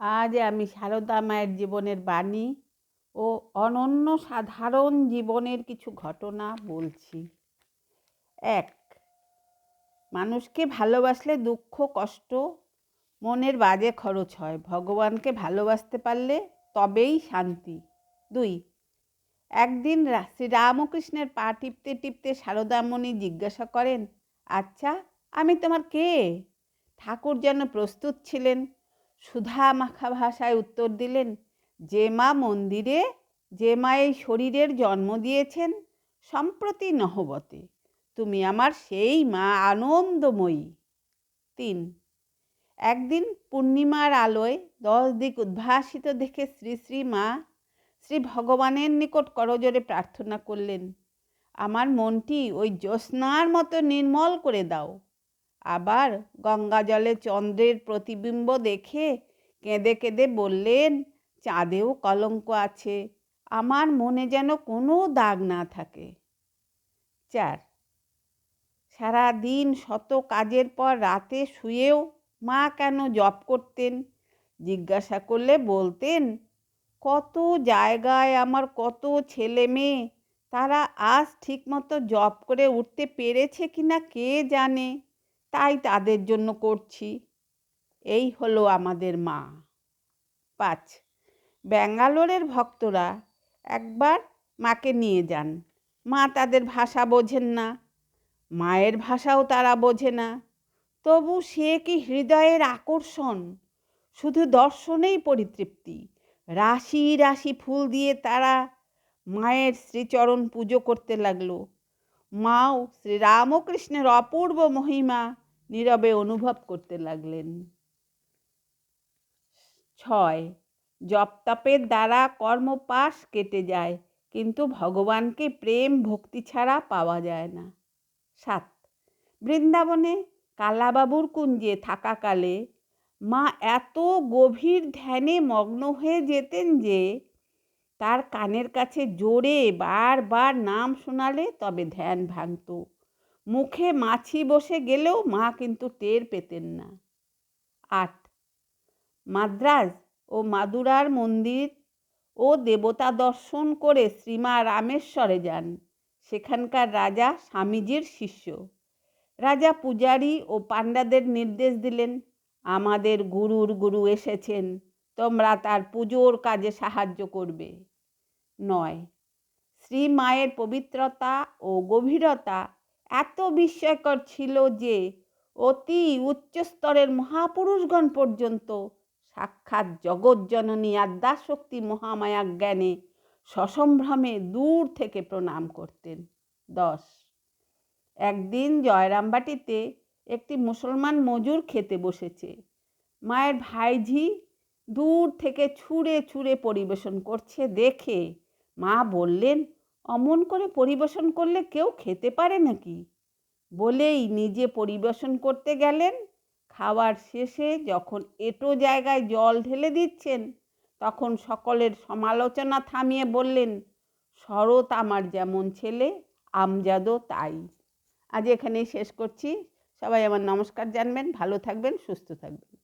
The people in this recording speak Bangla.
আজ আমি সারদা মায়ের জীবনের বাণী ও অনন্য সাধারণ জীবনের কিছু ঘটনা বলছি। এক, মানুষকে ভালোবাসলে দুঃখ, কষ্ট, মনের বাজে খরচ হয়। ভগবানকে ভালোবাসতে পারলে তবেই শান্তি। দুই, একদিন শ্রীরামকৃষ্ণের পা টিপতে টিপতে সারদামণি জিজ্ঞাসা করেন আচ্ছা আমি তোমার কে? ঠাকুর যেন প্রস্তুত ছিলেন। সুধা মাখা ভাষায় উত্তর দিলেন, যে মা মন্দিরে, যে মা এই শরীরের জন্ম দিয়েছেন, সম্প্রতি নহবতে, তুমি আমার সেই মা আনন্দময়ী। তিন, একদিন পূর্ণিমার আলোয় দশ দিক উদ্ভাসিত দেখে শ্রী শ্রী মা শ্রী ভগবানের নিকট করজোরে প্রার্থনা করলেন, আমার মনটি ওই জ্যোৎস্নার মতো নির্মল করে দাও। আবার গঙ্গা জলে চন্দ্রের প্রতিবিম্ব দেখে কেঁদে কেঁদে বললেন, চাঁদেও কলঙ্ক আছে, আমার মনে যেন কোনো দাগ না থাকে। চার সারা দিন শত কাজের পর রাতে শুয়েও মা কেন জপ করতেন? জিজ্ঞাসা করলে বলতেন, কত জায়গায় আমার কত ছেলে মেয়ে, তারা আজ ঠিকমতো জব করে উঠতে পেরেছে কিনা কে জানে? তাই তাদের জন্য করছি। এই হলো আমাদের মা। পাঁচ, ব্যাঙ্গালোরের ভক্তরা একবার মাকে নিয়ে যান। মা তাদের ভাষা বোঝেন না। মায়ের ভাষাও তারা বোঝে না। তবু সে কি হৃদয়ের আকর্ষণ? শুধু দর্শনেই পরিতৃপ্তি। রাশি রাশি ফুল দিয়ে তারা মায়ের শ্রীচরণ পুজো করতে লাগল। মাও শ্রীরামকৃষ্ণের অপূর্ব মহিমা নীরবে অনুভব করতে লাগলেন। ছয়, জপতাপের দ্বারা কর্মপাশ কেটে যায়, কিন্তু ভগবানকে প্রেম ভক্তি ছাড়া পাওয়া যায় না। সাত, বৃন্দাবনে কালাবাবুর কুঞ্জে থাকাকালে মা এত গভীর ধ্যানে মগ্ন হয়ে যেতেন যে তার কানের কাছে জোরে বারবার নাম শোনালে তবে ধ্যান ভাঙত। মুখে মাছি বসে গেলেও মা কিন্তু টের পেতেন না। আট, মাদ্রাজ ও মাদুরার মন্দির ও দেবতা দর্শন করে শ্রীমা রামেশ্বরে যান। সেখানকার রাজা স্বামীজির শিষ্য। রাজা পূজারী ও পাণ্ডাদের নির্দেশ দিলেন, আমাদের গুরুর গুরু এসেছেন, তোমরা তার পুজোর কাজে সাহায্য করবে। নয় শ্রী মায়ের পবিত্রতা ও গভীরতা এত বিস্ময়কর ছিল যে অতি উচ্চস্তরের মহাপুরুষগণ পর্যন্ত সাক্ষাৎ জগজ্জননী আদ্যাশক্তি মহামায়া জ্ঞানে সসম্ভ্রমে দূর থেকে প্রণাম করতেন। দশ। একদিন জয়রামবাটিতে একটি মুসলমান মজুর খেতে বসেছে। মায়ের ভাইঝি দূর থেকে ছুঁড়ে ছুঁড়ে পরিবেশন করছে, দেখে মা বললেন অমন করে পরিবেশন করলে কেউ খেতে পারে নাকি? বলেই নিজে পরিবেশন করতে গেলেন। খাওয়ার শেষে যখন এটো জায়গায় জল ঢেলে দিচ্ছেন, তখন সকলের সমালোচনা থামিয়ে বললেন, শরৎ আমার যেমন ছেলে, আমজাদও তাই। আজ এখানেই শেষ করছি। সবাই আমার নমস্কার জানবেন, ভালো থাকবেন, সুস্থ থাকবেন।